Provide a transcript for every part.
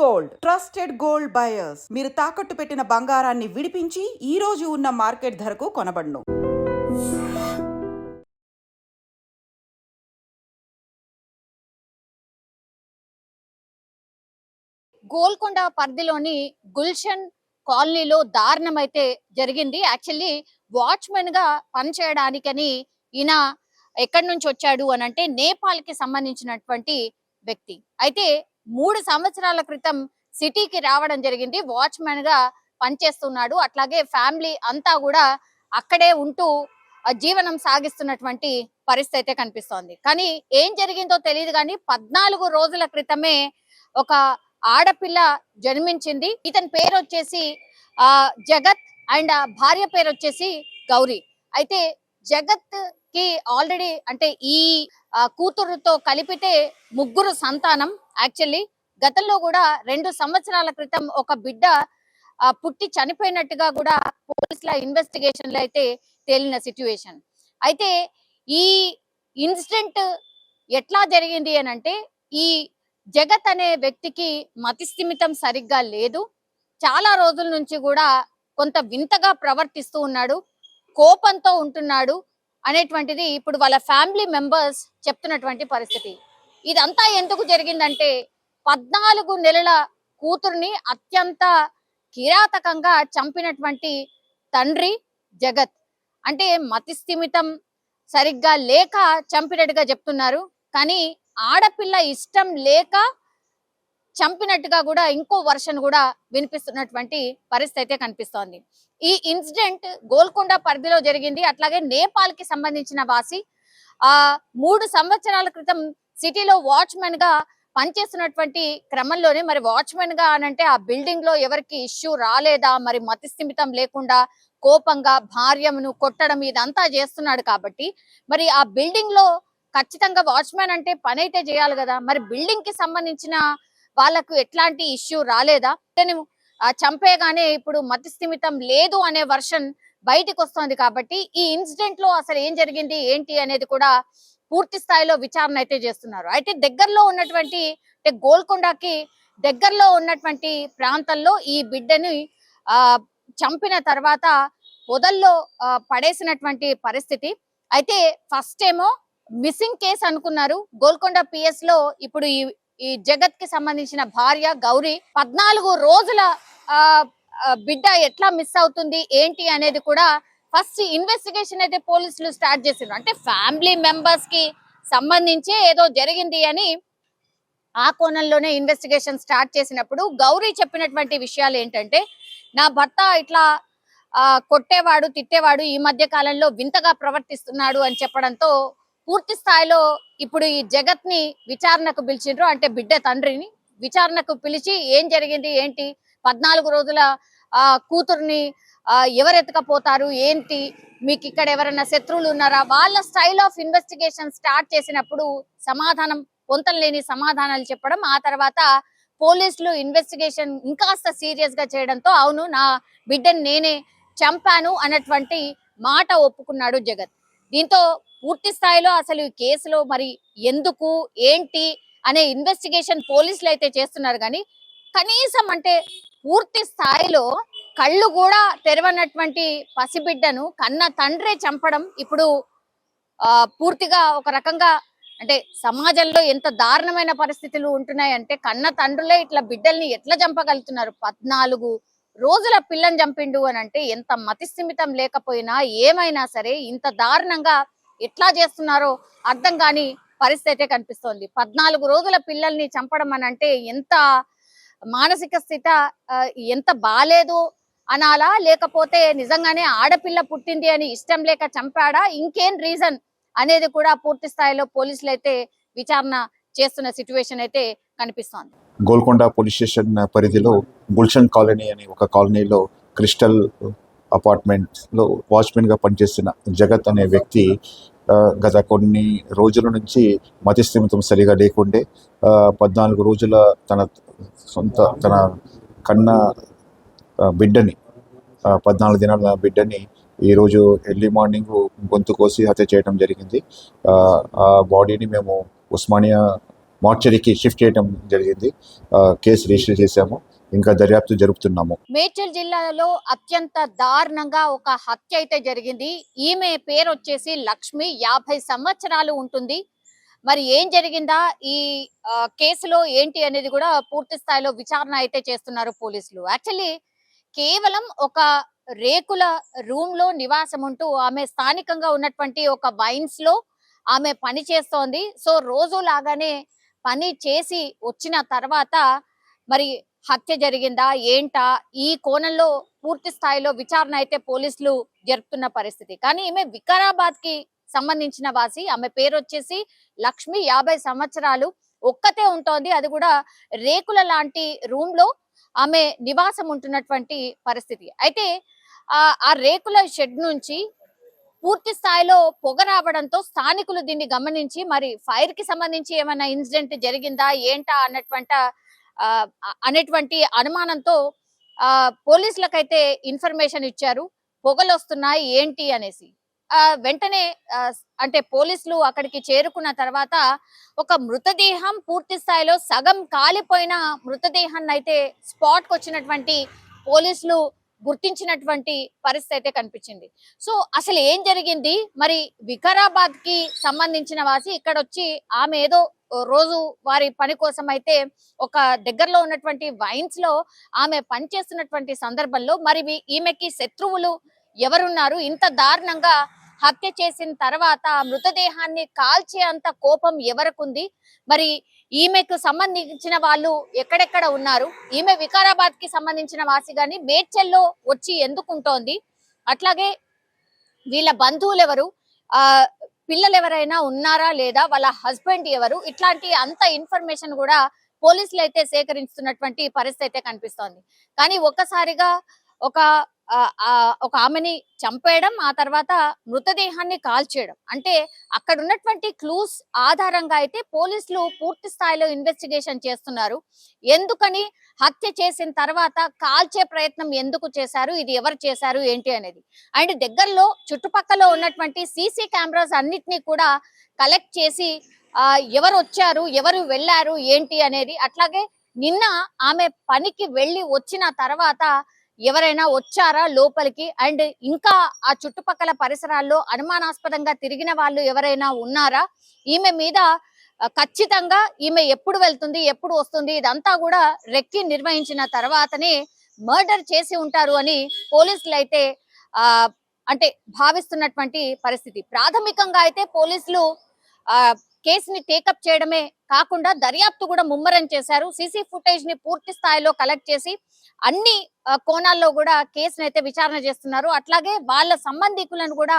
Gold. Trusted gold buyers. మీరు తాకట్టు పెట్టిన బంగారాన్ని విడిపించి ఈ రోజు ఉన్న మార్కెట్ ధరకు కొనబడును. గోల్కొండ పరిధిలోని గుల్షన్ కాలనీలో దారుణం అయితే జరిగింది. యాక్చువల్లీ వాచ్మెన్గా పనిచేయడానికని ఈయన ఎక్కడి నుంచి వచ్చాడు అని అంటే నేపాల్కి సంబంధించినటువంటి వ్యక్తి. అయితే మూడు సంవత్సరాల క్రితం సిటీకి రావడం జరిగింది. వాచ్మెన్గా పనిచేస్తున్నాడు. అట్లాగే ఫ్యామిలీ అంతా కూడా అక్కడే ఉంటూ జీవనం సాగిస్తున్నటువంటి పరిస్థితి అయితే కనిపిస్తోంది. కానీ ఏం జరిగిందో తెలియదు కానీ పద్నాలుగు రోజుల క్రితమే ఒక ఆడపిల్ల జన్మించింది. ఇతని పేరు వచ్చేసి ఆ జగత్ అండ్ భార్య పేరు వచ్చేసి గౌరీ. అయితే జగత్కి ఆల్రెడీ అంటే ఈ కూతురుతో కలిపితే ముగ్గురు సంతానం. యాక్చువల్లీ గతంలో కూడా రెండు సంవత్సరాల క్రితం ఒక బిడ్డ పుట్టి చనిపోయినట్టుగా కూడా పోలీసుల ఇన్వెస్టిగేషన్లో అయితే తేలిన సిచ్యువేషన్ అయితే ఈ ఇన్సిడెంట్ ఎట్లా జరిగింది అని అంటే ఈ జగత్ అనే వ్యక్తికి మతిస్థిమితం సరిగ్గా లేదు. చాలా రోజుల నుంచి కూడా కొంత వింతగా ప్రవర్తిస్తూ ఉన్నాడు. కోపంతో ఉంటున్నాడు అనేటువంటిది ఇప్పుడు వాళ్ళ ఫ్యామిలీ మెంబర్స్ చెప్తున్నటువంటి పరిస్థితి. ఇదంతా ఎందుకు జరిగిందంటే పద్నాలుగు నెలల కూతుర్ని అత్యంత కిరాతకంగా చంపినటువంటి తండ్రి జగత్. అంటే మతిస్థిమితం సరిగ్గా లేక చంపినట్టుగా చెప్తున్నారు. కానీ ఆడపిల్ల ఇష్టం లేక చంపినట్టుగా కూడా ఇంకో వర్షన్ కూడా వినిపిస్తున్నటువంటి పరిస్థితి అయితే కనిపిస్తోంది. ఈ ఇన్సిడెంట్ గోల్కొండ పరిధిలో జరిగింది. అట్లాగే నేపాల్కి సంబంధించిన వాసి ఆ మూడు సంవత్సరాల క్రితం సిటీలో వాచ్మెన్గా పనిచేస్తున్నటువంటి క్రమంలోనే మరి వాచ్మెన్గా అనంటే ఆ బిల్డింగ్లో ఎవరికి ఇష్యూ రాలేదా? మరి మతిస్థిమితం లేకుండా కోపంగా భార్యను కొట్టడం ఇదంతా చేస్తున్నాడు కాబట్టి మరి ఆ బిల్డింగ్లో ఖచ్చితంగా వాచ్మెన్ అంటే పని అయితే చేయాలి కదా? మరి బిల్డింగ్కి సంబంధించిన వాళ్ళకు ఎట్లాంటి ఇష్యూ రాలేదా? చంపేగానే ఇప్పుడు మతిస్థిమితం లేదు అనే వర్షన్ బయటికి వస్తోంది కాబట్టి ఈ ఇన్సిడెంట్లో అసలు ఏం జరిగింది ఏంటి అనేది కూడా పూర్తి స్థాయిలో విచారణ అయితే చేస్తున్నారు. అయితే దగ్గరలో ఉన్నటువంటి అంటే గోల్కొండకి దగ్గరలో ఉన్నటువంటి ప్రాంతంలో ఈ బిడ్డని ఆ చంపిన తర్వాత పొదల్లో పడేసినటువంటి పరిస్థితి. అయితే ఫస్ట్ ఏమో మిస్సింగ్ కేసు అనుకున్నారు. గోల్కొండ పిఎస్లో ఇప్పుడు ఈ ఈ జగత్కి సంబంధించిన భార్య గౌరీ పద్నాలుగు రోజుల ఆ బిడ్డ ఎట్లా మిస్ అవుతుంది ఏంటి అనేది కూడా ఫస్ట్ ఇన్వెస్టిగేషన్ అయితే పోలీసులు స్టార్ట్ చేసిండ్రు. అంటే ఫ్యామిలీ మెంబర్స్కి సంబంధించి ఏదో జరిగింది అని ఆ కోణంలోనే ఇన్వెస్టిగేషన్ స్టార్ట్ చేసినప్పుడు గౌరీ చెప్పినటువంటి విషయాలు ఏంటంటే నా భర్త ఇట్లా ఆ, కొట్టేవాడు తిట్టేవాడు ఈ మధ్య కాలంలో వింతగా ప్రవర్తిస్తున్నాడు అని చెప్పడంతో పూర్తి స్థాయిలో ఇప్పుడు ఈ జగత్ని విచారణకు పిలిచిండ్రు. అంటే బిడ్డ తండ్రిని విచారణకు పిలిచి ఏం జరిగింది ఏంటి? పద్నాలుగు రోజుల ఆ కూతుర్ని ఎవరెత్తకపోతారు ఏంటి? మీకు ఇక్కడ ఎవరైనా శత్రువులు ఉన్నారా? వాళ్ళ స్టైల్ ఆఫ్ ఇన్వెస్టిగేషన్ స్టార్ట్ చేసినప్పుడు సమాధానం పొంతలేని సమాధానాలు చెప్పడం ఆ తర్వాత పోలీసులు ఇన్వెస్టిగేషన్ ఇంకాస్త సీరియస్గా చేయడంతో అవును నా బిడ్డని నేనే చంపాను అన్నటువంటి మాట ఒప్పుకున్నాడు జగత్. దీంతో పూర్తి స్థాయిలో అసలు ఈ కేసులో మరి ఎందుకు ఏంటి అనే ఇన్వెస్టిగేషన్ పోలీసులు అయితే చేస్తున్నారు. కానీ కనీసం అంటే పూర్తి స్థాయిలో కళ్ళు కూడా తెరవనటువంటి పసిబిడ్డను కన్న తండ్రే చంపడం ఇప్పుడు ఆ పూర్తిగా ఒక రకంగా అంటే సమాజంలో ఎంత దారుణమైన పరిస్థితులు ఉంటున్నాయంటే కన్న తండ్రులే ఇట్లా బిడ్డల్ని ఎట్లా చంపగలుగుతున్నారు? పద్నాలుగు రోజుల పిల్లని చంపిండు అని అంటే ఎంత మతిస్థిమితం లేకపోయినా ఏమైనా సరే ఇంత దారుణంగా ఎట్లా చేస్తున్నారో అర్థం కాని పరిస్థితి అయితే కనిపిస్తోంది. పద్నాలుగు రోజుల పిల్లల్ని చంపడం అని అంటే ఎంత మానసిక స్థితి ఎంత బాలేదు అనాలా? లేకపోతే నిజంగానే ఆడపిల్ల పుట్టింది అని ఇష్టం లేక చంపాడా? ఇంకేం రీజన్ అనేది కూడా పూర్తి స్థాయిలో పోలీసులు అయితే విచారణ చేస్తున్న సిచ్యువేషన్ అయితే కనిపిస్తోంది. గోల్కొండ పోలీస్ స్టేషన్ పరిధిలో గుల్షన్ కాలనీ అనే ఒక కాలనీలో క్రిస్టల్ అపార్ట్మెంట్స్లో వాచ్మెన్గా పనిచేస్తున్న జగత్ అనే వ్యక్తి గత కొన్ని రోజుల నుంచి మతిస్థిమితం సరిగా లేకుండే పద్నాలుగు రోజుల తన సొంత తన కన్న బిడ్డని పద్నాలుగు దినాల బిడ్డని ఈరోజు ఎర్లీ మార్నింగ్ గొంతు కోసి హత్య చేయడం జరిగింది. ఆ బాడీని మేము ఉస్మానియా మార్చరీకి షిఫ్ట్ చేయడం జరిగింది. కేసు రిజిస్టర్ చేశాము. ఇంకా దర్యాప్తు జరుపుతున్నాము. మేడ్చల్ జిల్లాలో అత్యంత దారుణంగా ఒక హత్య అయితే జరిగింది. ఈమె పేరు వచ్చేసి లక్ష్మి. యాభై సంవత్సరాలు ఉంటుంది. మరి ఏం జరిగిందా? ఈ కేసులో ఏంటి అనేది కూడా పూర్తి స్థాయిలో విచారణ అయితే చేస్తున్నారు పోలీసులు. యాక్చువల్లీ కేవలం ఒక రేకుల రూమ్లో నివాసం ఉంటూ ఆమె స్థానికంగా ఉన్నటువంటి ఒక వైన్స్లో ఆమె పని చేస్తోంది. సో రోజు లాగానే పని చేసి వచ్చిన తర్వాత మరి హత్య జరిగిందా ఏంటా? ఈ కోణంలో పూర్తి స్థాయిలో విచారణ అయితే పోలీసులు జరుపుతున్న పరిస్థితి. కానీ ఈమె వికారాబాద్కి సంబంధించిన వాసి. ఆమె పేరు వచ్చేసి లక్ష్మి యాభై సంవత్సరాలు. ఒక్కతే ఉంటోంది. అది కూడా రేకుల లాంటి రూమ్లో ఆమె నివాసం ఉంటున్నటువంటి పరిస్థితి. అయితే ఆ ఆ రేకుల షెడ్ నుంచి పూర్తి స్థాయిలో పొగ రావడంతో స్థానికులు దీన్ని గమనించి మరి ఫైర్కి సంబంధించి ఏమైనా ఇన్సిడెంట్ జరిగిందా ఏంటా అన్నటువంటి అనేటువంటి అనుమానంతో ఆ పోలీసులకైతే ఇన్ఫర్మేషన్ ఇచ్చారు. పొగలు వస్తున్నాయి ఏంటి అనేసి. ఆ వెంటనే అంటే పోలీసులు అక్కడికి చేరుకున్న తర్వాత ఒక మృతదేహం పూర్తి స్థాయిలో సగం కాలిపోయిన మృతదేహాన్ని అయితే స్పాట్కి వచ్చినటువంటి పోలీసులు గుర్తించినటువంటి పరిస్థితి అయితే కనిపించింది. సో అసలు ఏం జరిగింది? మరి వికారాబాద్కి సంబంధించిన వాసి ఇక్కడ వచ్చి ఆమె ఏదో రోజు వారి పని కోసం అయితే ఒక దగ్గరలో ఉన్నటువంటి వైన్స్లో ఆమె పనిచేస్తున్నటువంటి సందర్భంలో మరి ఈమెకి శత్రువులు ఎవరున్నారు? ఇంత దారుణంగా హత్య చేసిన తర్వాత మృతదేహాన్ని కాల్చే అంత కోపం ఎవరికుంది? మరి ఈమెకు సంబంధించిన వాళ్ళు ఎక్కడెక్కడ ఉన్నారు? ఈమె వికారాబాద్కి సంబంధించిన వాసి గాని మేడ్చల్లో వచ్చి ఎందుకుంటోంది అట్లాగే వీళ్ళ బంధువులు ఎవరు ఆ పిల్లలు ఎవరైనా ఉన్నారా లేదా? వాళ్ళ హస్బెండ్ ఎవరు? ఇట్లాంటి అంత ఇన్ఫర్మేషన్ కూడా పోలీసులు అయితే సేకరిస్తున్నటువంటి పరిస్థితి అయితే కనిపిస్తోంది. కానీ ఒక్కసారిగా ఒక ఒక ఆమెని చంపేయడం ఆ తర్వాత మృతదేహాన్ని కాల్చేయడం. అంటే అక్కడ ఉన్నటువంటి క్లూస్ ఆధారంగా అయితే పోలీసులు పూర్తి స్థాయిలో ఇన్వెస్టిగేషన్ చేస్తున్నారు. ఎందుకని హత్య చేసిన తర్వాత కాల్చే ప్రయత్నం ఎందుకు చేశారు? ఇది ఎవరు చేశారు? ఏంటి అనేది. అండ్ దగ్గరలో చుట్టుపక్కల ఉన్నటువంటి సీసీ కెమెరాస్ అన్నిటినీ కూడా కలెక్ట్ చేసి ఎవరు వచ్చారు? ఎవరు వెళ్ళారు? ఏంటి అనేది. అట్లాగే నిన్న ఆమె పనికి వెళ్ళి వచ్చిన తర్వాత ఎవరైనా వచ్చారా లోపలికి? అండ్ ఇంకా ఆ చుట్టుపక్కల పరిసరాల్లో అనుమానాస్పదంగా తిరిగిన వాళ్ళు ఎవరైనా ఉన్నారా? ఈమె మీద ఖచ్చితంగా ఈమె ఎప్పుడు వెళ్తుంది ఎప్పుడు వస్తుంది ఇదంతా కూడా రెక్కి నిర్వహించిన తర్వాతనే మర్డర్ చేసి ఉంటారు అని పోలీసులు అయితే ఆ అంటే భావిస్తున్నటువంటి పరిస్థితి. ప్రాథమికంగా అయితే పోలీసులు ఆ కేసుని టేకప్ చేయడమే కాకుండా దర్యాప్తు కూడా ముమ్మరం చేశారు. సీసీ ఫుటేజ్ని పూర్తి స్థాయిలో కలెక్ట్ చేసి అన్ని కోణాల్లో కూడా కేసును అయితే విచారణ చేస్తున్నారు. అట్లాగే వాళ్ళ సంబంధికులను కూడా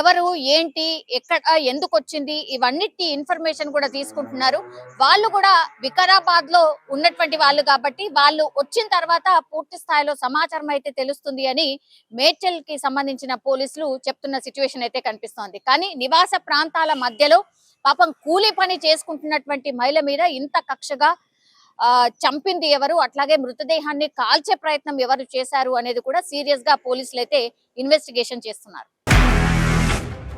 ఎవరు ఏంటి ఎక్కడ ఎందుకు వచ్చింది ఇవన్నిటి ఇన్ఫర్మేషన్ కూడా తీసుకుంటున్నారు. వాళ్ళు కూడా వికారాబాద్లో ఉన్నటువంటి వాళ్ళు కాబట్టి వాళ్ళు వచ్చిన తర్వాత పూర్తి స్థాయిలో సమాచారం అయితే తెలుస్తుంది అని మేడ్చల్కి సంబంధించిన పోలీసులు చెప్తున్న సిచ్యువేషన్ అయితే కనిపిస్తోంది. కానీ నివాస ప్రాంతాల మధ్యలో పాపం కూలీ పని చేసుకుంటున్నటువంటి మహిళ మీద ఇంత కక్షగా ఆ చంపింది ఎవరు అట్లాగే మృతదేహాన్ని కాల్చే ప్రయత్నం ఎవరు చేశారు అనేది కూడా సీరియస్గా పోలీసులు అయితే ఇన్వెస్టిగేషన్ చేస్తున్నారు.